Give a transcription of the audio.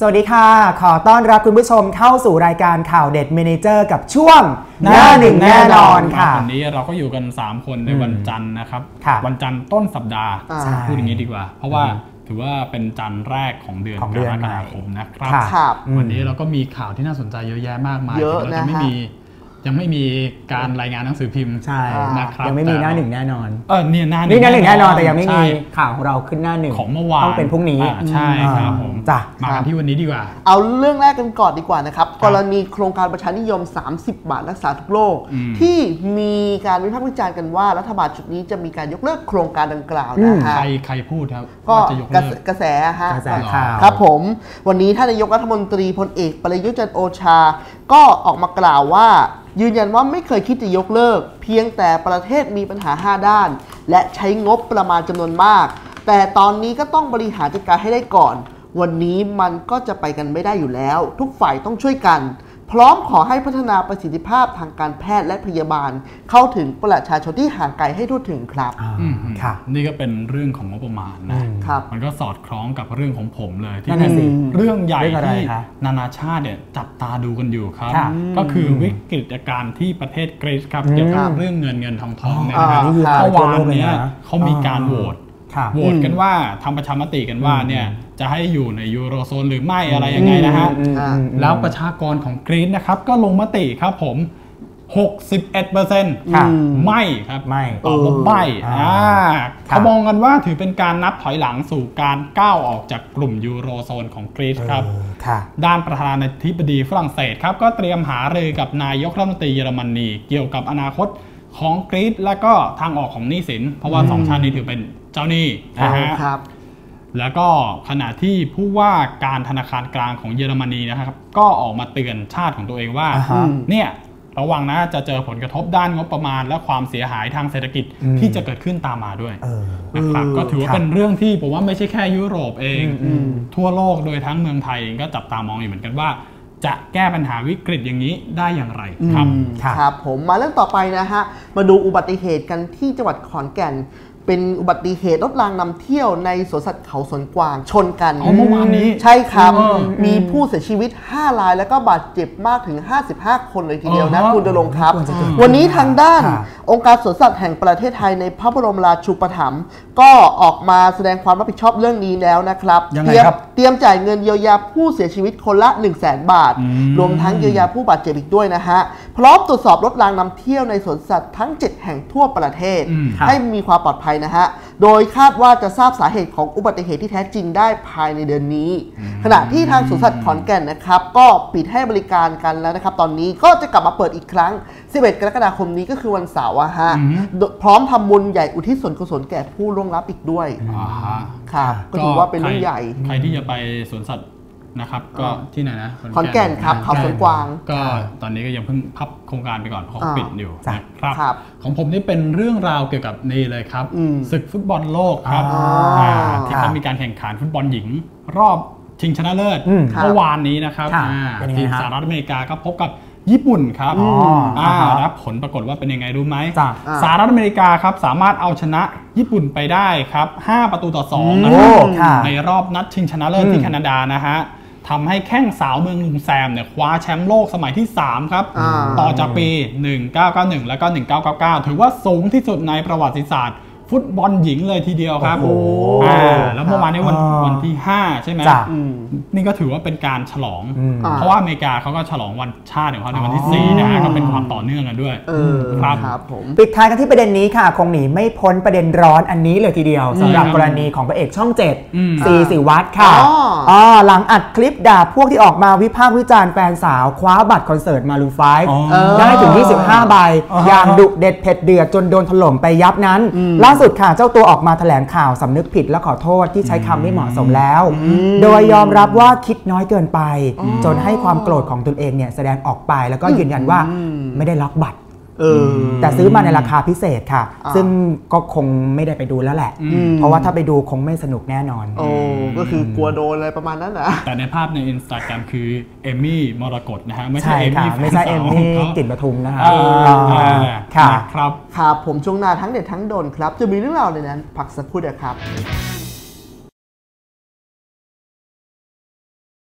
สวัสดีค่ะ ขอต้อนรับคุณผู้ชมเข้าสู่รายการข่าวเด็ดเมเนเจอร์กับช่วงหน้าหนึ่งแน่นอนค่ะวันนี้เราก็อยู่กัน 3 คนในอืมวันจันทร์นะครับค่ะวันจันทร์ต้นสัปดาห์อ่าใช่พูดอย่างนี้ดีกว่า เพราะว่าถือว่าเป็นจันทร์แรกของเดือนของกเดืรอนกฎาคมนะครับค่ะครับอืมวันนี้เราก็มีข่าวที่น่าสนใจเยอะแยะมากมายเยอะถึงเราจะไม่นะฮะมี ยังไม่มีการรายงานหนังสือพิมพ์ใช่นะครับยังไม่มีหน้าหนึ่งแน่นอนเออเนี่ยหน้านี่หน้าหนึ่งแน่นอนแต่ยังไม่มีใช่ข่าวของเราขึ้นหน้าหนึ่งของเมื่อวานต้องเป็นพรุ่งนี้อ่าใช่ครับผมจ้ะมากันที่วันนี้ดีกว่า เอาเรื่องแรกกันก่อนดีกว่านะครับครับกรณีโครงการประชานิยม 30 บาทรักษาทุกโรคอืมที่มีการวิพากษ์วิจารณ์กันว่ารัฐบาลชุดนี้จะมีการยกเลิกโครงการดังกล่าวอืนะมฮะใครใครพูดครับก็ว่าจะยกกระเลิแสกกระแสฮะกระแสข่าวครับผมวันนี้ท่านนายกรัฐมนตรีพลเอกประยุทธ์จันทร์โอชา ก็ออกมากล่าวว่ายืนยันว่าไม่เคยคิดจะยกเลิก เพียงแต่ประเทศมีปัญหา 5 ด้าน และใช้งบประมาณจำนวนมาก แต่ตอนนี้ก็ต้องบริหารจัดการให้ได้ก่อน วันนี้มันก็จะไปกันไม่ได้อยู่แล้ว ทุกฝ่ายต้องช่วยกัน พร้อมขอให้พัฒนาประสิทธิภาพทางการแพทย์และพยาบาล เข้าถึงประชาชนที่ห่างไกลให้ทั่วถึงครับอ่าอืมค่ะ นี่ก็เป็นเรื่องของงบประมาณนะอืมครับมันก็สอดคล้องกับเรื่องของผมเลยที่นั่นเป็น่ะนสิเรื่องใหญ่เรื่องอะไรที่คะนานาชาติเนี่ยจับตาดูกันอยู่ครับค่ะก็คือวิกฤตการณ์ที่ประเทศกรีซครับอืมเกี่ยวกับเรื่องเงินเงินทองทองเนี่ยอ่านะครับนี่คือเมื่อทั่ววาโลนกเลยเนี้ยนะเขามีการโหวตค่ะ โหวตกันว่าทำประชามติกันว่าเนี่ยจะให้อยู่ในยูโรโซนหรือไม่อะไรยังไงนะฮะอืมอืมอืมแล้วประชากรของกรีซนะครับก็ลงมติครับผม61เปอร์เซ็นต์ค่ะไม่ครับไม่ตอบว่าไม่อ่าอ่าครับเขามองกันว่าถือเป็นการนับถอยหลังสู่การก้าวออกจากกลุ่มยูโรโซนของกรีซครับเออค่ะด้านประธานาธิบดีฝรั่งเศสครับ ก็เตรียมหารือกับนายกรัฐมนตรีเยอรมนีเกี่ยวกับอนาคตของกรีซและก็ทางออกของหนี้สิน เพราะว่าสองชาตินี้ถือเป็น เจ้าหนี้นะฮะครับแล้วก็ขณะที่ผู้ว่าการธนาคารกลางของเยอรมนีนะครับ ก็ออกมาเตือนชาติของตัวเองว่าอ่าฮะเนี่ยระวังนะจะเจอผลกระทบด้านงบประมาณ และความเสียหายทางเศรษฐกิจอืมที่จะเกิดขึ้นตามมาด้วยเออนะครับเออก็ถือว่าครับเป็นเรื่องที่ผมว่าไม่ใช่แค่ยุโรปเองอืมทั่วโลกโดยทั้งเมืองไทยเองก็จับตามองอยู่เหมือนกันว่า จะแก้ปัญหาวิกฤตอย่างนี้ได้อย่างไรครับอืมครับครับ ผมมาเรื่องต่อไปนะฮะมาดูอุบัติเหตุกันที่จังหวัดขอนแก่น เป็นอุบัติเหตุรถรางนำเที่ยวในสวนสัตว์เขาสวนกวางชนกันอ๋อเมื่อวานนี้ใช่ครับ อืมมีผู้เสียชีวิต 5 รายแล้วก็บาดเจ็บมากถึง 55 คนเลยทีเดียวนะอ๋อคุณดลงค์ครับ ควรจะเกิดวันนี้ทางด้าน ค่ะ องค์การสวนสัตว์แห่งประเทศไทยในพระบรมราชูปถัมภ์ก็ออกมาแสดงความรับผิดชอบเรื่องนี้แล้วนะครับยังไงเตรียมครับเตรียมจ่ายเงินเยียวยาผู้เสียชีวิตคนละ 1 0 0 0 0แบาท อืม รวมทั้งเยียวยาผู้บาดเจ็บอีกด้วยนะฮะ พร้อมตรวจสอบรถรางนำเที่ยวในสวนสัตว์ทั้ง 7 แห่งทั่วประเทศ อืมครับ ให้มีความปลอดภัยนะฮะ โดยคาดว่าจะทราบสาเหตุของอุบัติเหตุที่แท้จริงได้ภายในเดือนนี้ ขณะที่ทางสวนสัตว์ขอนแก่นนะครับ ก็ปิดให้บริการกันแล้วนะครับ ตอนนี้ก็จะกลับมาเปิดอีกครั้ง 11 กรกฎาคมนี้ก็คือวันเสาร์อะฮะอืมโดยพร้อมทำบุญใหญ่อุทิศส่วนกุศลแก่ผู้ล่วงลับอีกด้วยอ่าฮะ ครับก็ถือว่าเป็นเรื่องใหญ่ ใครที่จะไปสวนสัตว์ นะครับก็อ่าที่ไหนนะขอนแก่นครับเขาสวนกวาง ก็ตอนนี้ก็ยังเพิ่งพับโครงการไปก่อนเพราะเขาอ่าปิดอยู่จ้ะนะครับครับ ของผมนี่เป็นเรื่องราวเกี่ยวกับนี่เลยครับอืมศึกฟุตบอลโลกครับอ่าอ่าที่ครับเขามีการแข่งขันฟุตบอลหญิง รอบชิงชนะเลิศอืมครับเมื่อวานนี้นะครับค่ะอ่าเป็นยังไงทีมฮะสหรัฐอเมริกาก็พบกับญี่ปุ่นครับอ๋ออ่าอ่าฮะรับผลปรากฏว่าเป็นยังไงรู้ไหมจ้ะอ่าสหรัฐอเมริกาครับสามารถเอาชนะญี่ปุ่นไปได้ครับ 5 ประตูต่อ 2 นะโอ้ครับค่ะในรอบนัดชิงชนะเลิศอืที่มแคนาดานะฮะ ทำให้แข้งสาวเมืองลุงแซมเนี่ยคว้าแชมป์โลกสมัยที่ 3 ครับอ่าต่อจากปี 1991 แล้วก็ 1999 ถือว่าสูงที่สุดในประวัติศาสตร์ ฟุตบอลหญิงเลยทีเดียวครับโอ้โหอ่าแล้วเมื่อวานนี้วันอ่าวันที่ 5 ใช่ไหมจ้ะอืมนี่ก็ถือว่าเป็นการฉลอง อืมอ่าเพราะว่าอเมริกาเขาก็ฉลองวันชาติของเขาในวันที่อ๋อ4นะฮะก็เป็นความต่อเนื่องกันด้วย เออครับ ครับผม ปิดท้ายกันที่ประเด็นนี้ค่ะ คงหนีไม่พ้นประเด็นร้อนอันนี้เลยทีเดียวสำหรับอืมกรณีของพระเอกช่องเจ็ดอืม ซีสิวัตรค่ะอ๋ออ๋อหลังอัดคลิปด่าพวกที่ออกมาวิพากษ์วิจารณ์แฟนสาวคว้าบัตรคอนเสิร์ตมารูไฟอ๋อ ได้ถึง 25 ใบอ๋ออย่างดุเด็ดเผ็ดเดือดจนโดนถล่มไปยับนั้น ล่าสุดค่ะเจ้าตัวออกมาแถลงข่าวสำนึกผิดและขอโทษที่ใช้คำไม่เหมาะสมแล้ว โดยยอมรับว่าคิดน้อยเกินไป จนให้ความโกรธของตนเองเนี่ยแสดงออกไปแล้วก็ยืนยันว่าไม่ได้ล็อกบัตรเออ แต่ซื้อมาในราคาพิเศษค่ะอ่าซึ่งก็คงไม่ได้ไปดูแล้วแหละอืมเพราะว่าถ้าไปดูคงไม่สนุกแน่นอน โอ้ก็คือกลัวโดนอะไรประมาณนั้นนะแต่ในภาพในอินสตาแกรมคือเอมมี่มรกตนะฮะไม่ใช่ใช่เอมค่ะมี่ไม่ใช่เอมมี่แฟนสาวขงกลิ่นปทุมนะคะเขาอ่าอ่าอ่าค่ะนะครับครับผมช่วงหน้าทั้งเด็ดทั้งโดนครับ จะมีเรื่องราวในนั้นพักสักครู่เดียวครับ